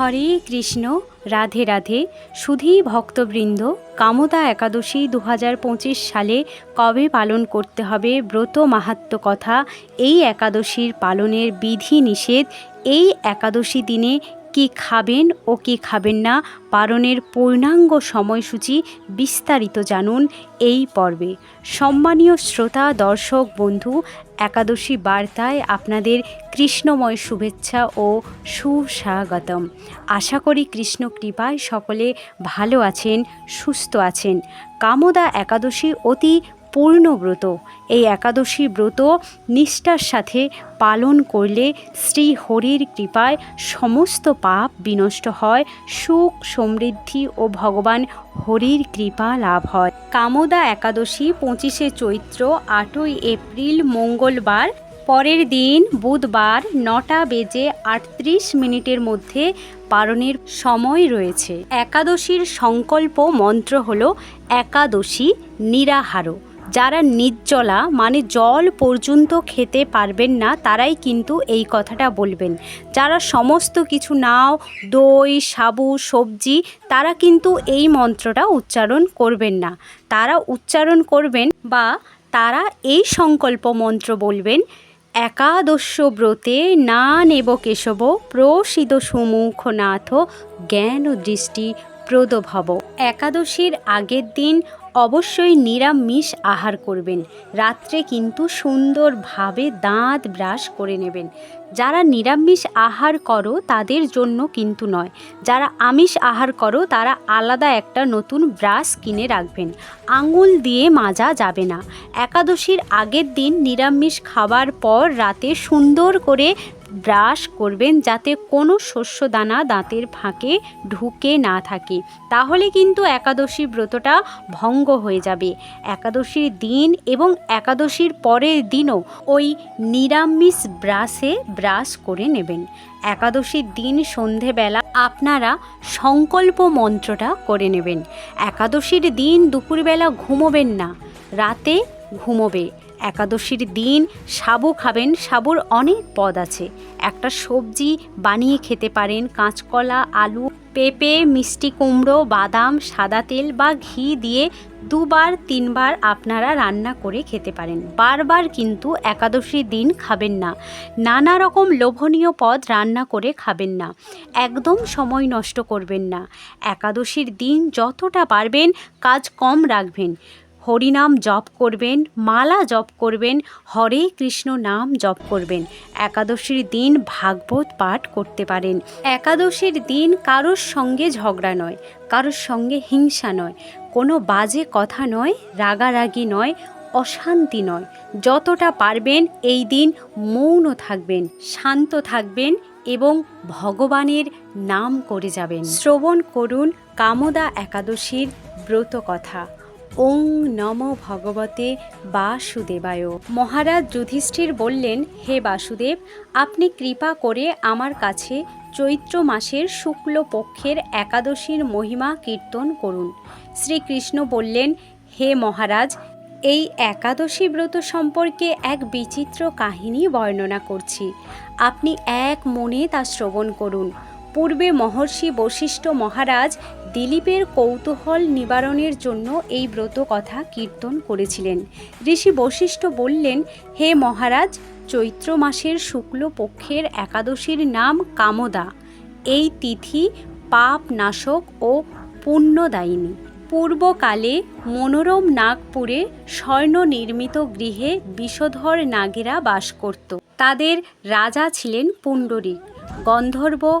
হরে কৃষ্ণ, রাধে রাধে। সুধী ভক্তবৃন্দ কামতা একাদশী দু হাজার পঁচিশ সালে কবে পালন করতে হবে ব্রত মাহাত্ম কথা, এই একাদশীর পালনের বিধি নিষেধ, এই একাদশী দিনে কি খাবেন ও কি খাবেন না পারণের পূর্ণাঙ্গ সময়সূচি বিস্তারিত জানুন এই পর্বে। সম্মানীয় শ্রোতা, দর্শক, বন্ধু, একাদশী বার্তায় আপনাদের কৃষ্ণময় শুভেচ্ছা ও সুস্বাগতম। আশা করি কৃষ্ণ কৃপায় সকলে ভালো আছেন, সুস্থ আছেন। কামদা একাদশী অতি পূর্ণ ব্রত। এই একাদশী ব্রত নিষ্ঠার সাথে পালন করলে শ্রী হরির কৃপায় সমস্ত পাপ বিনষ্ট হয়, সুখ সমৃদ্ধি ও ভগবান হরির কৃপা লাভ হয়। কামদা একাদশী পঁচিশে চৈত্র, আটই এপ্রিল, মঙ্গলবার। পরের দিন বুধবার নটা বেজে আটত্রিশ মিনিটের মধ্যে পালনের সময় রয়েছে। একাদশীর সংকল্প মন্ত্র হল একাদশী নিরাহারো। যারা নির্জলা মানে জল পর্যন্ত খেতে পারবেন না, তারাই কিন্তু এই কথাটা বলবেন। যারা সমস্ত কিছু নাও, দই, সাবু, সবজি, তারা কিন্তু এই মন্ত্রটা উচ্চারণ করবেন না। তারা উচ্চারণ করবেন বা তারা এই সংকল্প মন্ত্র বলবেন একাদশ ব্রতে না নেব কেশব প্রসিদ সুমুখনাথ জ্ঞান দৃষ্টি প্রদভব। একাদশীর আগের দিন অবশ্যই নিরামিষ আহার করবেন। রাত্রে কিন্তু সুন্দরভাবে দাঁত ব্রাশ করে নেবেন। যারা নিরামিষ আহার করো, তাদের জন্য কিন্তু নয়। যারা আমিষ আহার করো, তারা আলাদা একটা নতুন ব্রাশ কিনে রাখবেন। আঙুল দিয়ে মাজা যাবে না। একাদশীর আগের দিন নিরামিষ খাবার পর রাতে সুন্দর করে ব্রাশ করবেন যাতে কোনো শস্য দানা দাঁতের ফাঁকে ঢুকে না থাকে। তাহলে কিন্তু একাদশী ব্রতটা ভঙ্গ হয়ে যাবে। একাদশীর দিন এবং একাদশীর পরের দিনও ওই নিরামিষ ব্রাশে ব্রাশ করে নেবেন। একাদশীর দিন সন্ধেবেলা আপনারা সংকল্প মন্ত্রটা করে নেবেন। একাদশীর দিন দুপুরবেলা ঘুমোবেন না, রাতে ঘুমোবে। একাদশীর দিন সাবু খাবেন, সাবুর অনেক পদ আছে। একটা সবজি বানিয়ে খেতে পারেন, কাঁচকলা, আলু, পেঁপে, মিষ্টি কুমড়ো, বাদাম, সাদা তেল বা ঘি দিয়ে দুবার, তিনবার আপনারা রান্না করে খেতে পারেন। বারবার কিন্তু একাদশীর দিন খাবেন না। নানা রকম লোভনীয় পদ রান্না করে খাবেন না। একদম সময় নষ্ট করবেন না। একাদশীর দিন যতটা পারবেন কাজ কম রাখবেন। হরিনাম জপ করবেন, মালা জপ করবেন, হরে কৃষ্ণ নাম জপ করবেন। একাদশীর দিন ভাগবত পাঠ করতে পারেন। একাদশীর দিন কারোর সঙ্গে ঝগড়া নয়, কারোর সঙ্গে হিংসা নয়, কোনো বাজে কথা নয়, রাগারাগি নয়, অশান্তি নয়। যতটা পারবেন এই দিন মৌন থাকবেন, শান্ত থাকবেন এবং ভগবানের নাম করে যাবেন। শ্রবণ করুন কামদা একাদশীর ব্রত কথা ওং নম ভগবতে বাসুদেবায়। মহারাজ যুধিষ্ঠির বললেন, হে বাসুদেব, আপনি কৃপা করে আমার কাছে চৈত্র মাসের শুক্ল পক্ষের একাদশীর মহিমা কীর্তন করুন। শ্রীকৃষ্ণ বললেন, হে মহারাজ, এই একাদশী ব্রত সম্পর্কে এক বিচিত্র কাহিনী বর্ণনা করছি। আপনি এক মনে তা শ্রবণ করুন। পূর্বে মহর্ষি বশিষ্ঠ মহারাজ দিলীপের কৌতূহল নিবারণের জন্য এই ব্রত কথা কীর্তন করেছিলেন। ঋষি বশিষ্ঠ বললেন, হে মহারাজ, চৈত্র মাসের শুক্ল পক্ষের একাদশীর নাম কামদা। এই তিথি পাপ নাশক ও পুণ্যদায়িনী। পূর্বকালে মনোরম নাগপুরে স্বর্ণ নির্মিত গৃহে বিষধর নাগেরা বাস করত। তাদের রাজা ছিলেন পুণ্ডরিক। গন্ধর্ব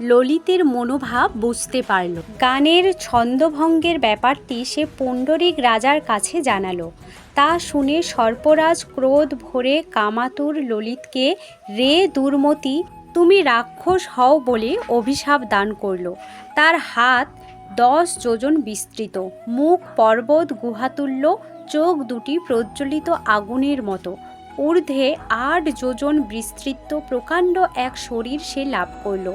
ললিতের মনোভাব বুঝতে পারল। গানের ছন্দভঙ্গের ব্যাপারটি সে পণ্ডরিক রাজার কাছে জানালো। তা শুনে সর্পরাজ ক্রোধ ভরে কামাতুর ললিতকে, রে দুর্মতি, তুমি রাক্ষস হও বলে অভিশাপ দান করল। তার হাত দশ যোজন বিস্তৃত। মুখ পর্বত গুহাতুল্য, চোখ দুটি প্রজ্বলিত আগুনের মতো। ঊর্ধ্বে আট যোজন বিস্তৃত, প্রকাণ্ড এক শরীর সে লাভ করল।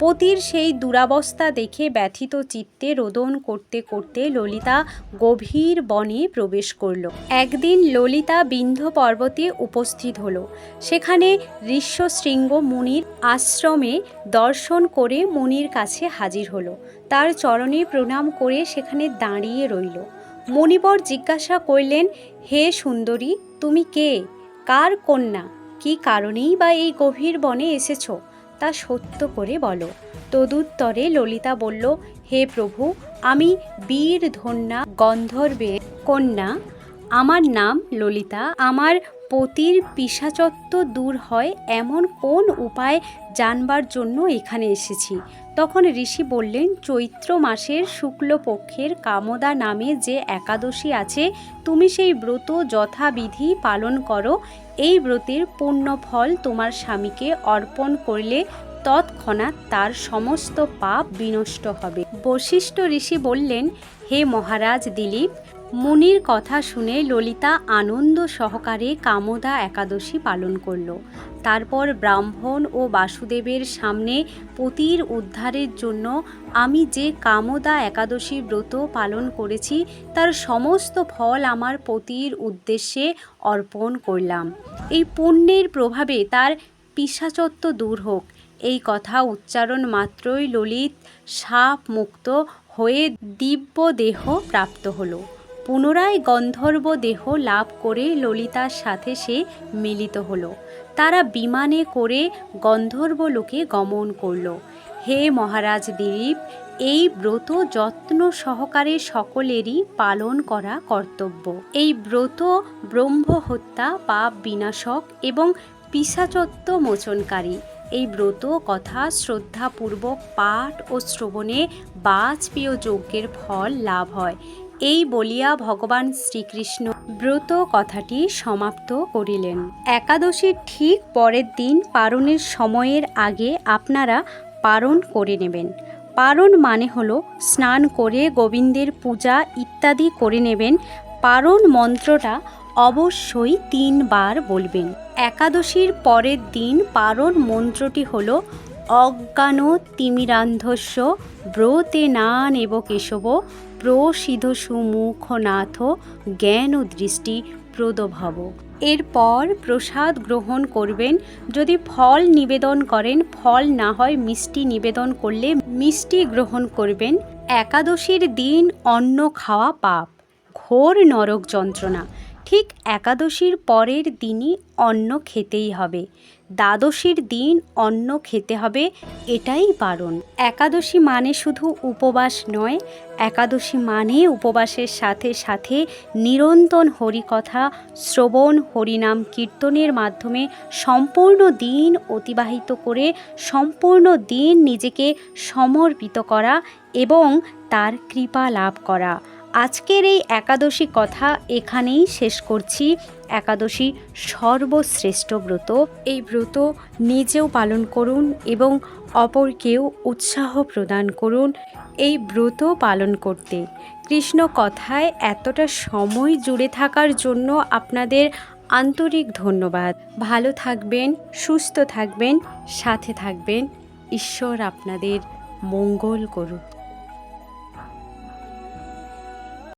পতির সেই দুরাবস্থা দেখে ব্যথিত চিত্তে রোদন করতে করতে ললিতা গভীর বনে প্রবেশ করল। একদিন ললিতা বিন্ধ্য পর্বতে উপস্থিত হলো। সেখানে ঋষ্যশৃঙ্গ মুনির আশ্রমে দর্শন করে মুনির কাছে হাজির হলো। তার চরণে প্রণাম করে সেখানে দাঁড়িয়ে রইল। মণিবর জিজ্ঞাসা করলেন, হে সুন্দরী, তুমি কে? কার কন্যা? কি কারণেই বা এই গভীর বনে এসেছ? তা সত্য করে বলো। তদুত্তরে ললিতা বলল, হে প্রভু, আমি বীর ধন্যা গন্ধর্বের কন্যা। আমার নাম ললিতা, আমার পতির পিসাচত্ব দূর হয় এমন কোন উপায় জানবার জন্য এখানে এসেছি? তখন ঋষি বললেন, চৈত্র মাসের শুক্লপক্ষের কামদা নামে যে একাদশী আছে, তুমি সেই ব্রত যথাবিধি পালন করো। এই ব্রতের পূর্ণ ফল তোমার স্বামীকে অর্পণ করলে তৎক্ষণাৎ তার সমস্ত পাপ বিনষ্ট হবে। বশিষ্ঠ ঋষি বললেন, হে মহারাজ দিলীপ মুনির কথা শুনে ললিতা আনন্দ সহকারে কামদা একাদশী পালন করল। তারপর ব্রাহ্মণ ও বাসুদেবের সামনে পতির উদ্ধারের জন্য আমি যে কামদা একাদশী ব্রত পালন করেছি, তার সমস্ত ফল আমার পতির উদ্দেশ্যে অর্পণ করলাম। এই পুণ্যের প্রভাবে তার পিসাচত্ব দূর হোক। এই কথা উচ্চারণ মাত্রই ললিত সাপ মুক্ত হয়ে দিব্য দেহ প্রাপ্ত হলো। পুনরায় গন্ধর্ব দেহ লাভ করে ললিতার সাথে সে মিলিত হলো। তারা বিমানে করে গন্ধর্ব লোকে গমন করল। হে মহারাজ দিলীপ, এই ব্রত যত্ন সহকারে সকলেরই পালন করা কর্তব্য। এই ব্রত ব্রহ্ম হত্যা পাপ বিনাশক এবং পিসাচত্ব মোচনকারী। এই ব্রত কথা শ্রদ্ধাপূর্বক পাঠ ও শ্রবণে বাজপেয় যজ্ঞের ফল লাভ হয়। এই বলিয়া ভগবান শ্রীকৃষ্ণ ব্রত কথাটি সমাপ্ত করিলেন। একাদশীর ঠিক পরের দিন পারণের সময়ের আগে আপনারা পারণ করে নেবেন। পারণ মানে হলো স্নান করে গোবিন্দের পূজা ইত্যাদি করে নেবেন। পারণ মন্ত্রটা অবশ্যই তিনবার বলবেন। একাদশীর পরের দিন পারণ মন্ত্রটি হল অজ্ঞান তিমিরান্ধস্য ব্রতে নান এব কেশব প্রসিদ্ধ সুমুখনাথ জ্ঞান ও দৃষ্টি প্রদভব। এরপর প্রসাদ গ্রহণ করবেন। যদি ফল নিবেদন করেন, ফল না হয় মিষ্টি নিবেদন করলে মিষ্টি গ্রহণ করবেন। একাদশীর দিন অন্ন খাওয়া পাপ, ঘোর নরক যন্ত্রণা। ঠিক একাদশীর পরের দিনই অন্ন খেতেই হবে। দ্বাদশীর দিন অন্ন খেতে হবে, এটাই বারণ। একাদশী মানে শুধু উপবাস নয়, একাদশী মানে উপবাসের সাথে সাথে নিরন্তন হরিকথা, শ্রবণ, হরিনাম কীর্তনের মাধ্যমে সম্পূর্ণ দিন অতিবাহিত করে সম্পূর্ণ দিন নিজেকে সমর্পিত করা এবং তার কৃপা লাভ করা। আজকের এই একাদশী কথা এখানেই শেষ করছি। একাদশী সর্বশ্রেষ্ঠ ব্রত। এই ব্রত নিজেও পালন করুন এবং অপরকেও উৎসাহ প্রদান করুন। এই ব্রত পালন করতে। কৃষ্ণ কথায় এতটা সময় জুড়ে থাকার জন্য আপনাদের আন্তরিক ধন্যবাদ। ভালো থাকবেন, সুস্থ থাকবেন, সাথে থাকবেন। ঈশ্বর আপনাদের মঙ্গল করুক।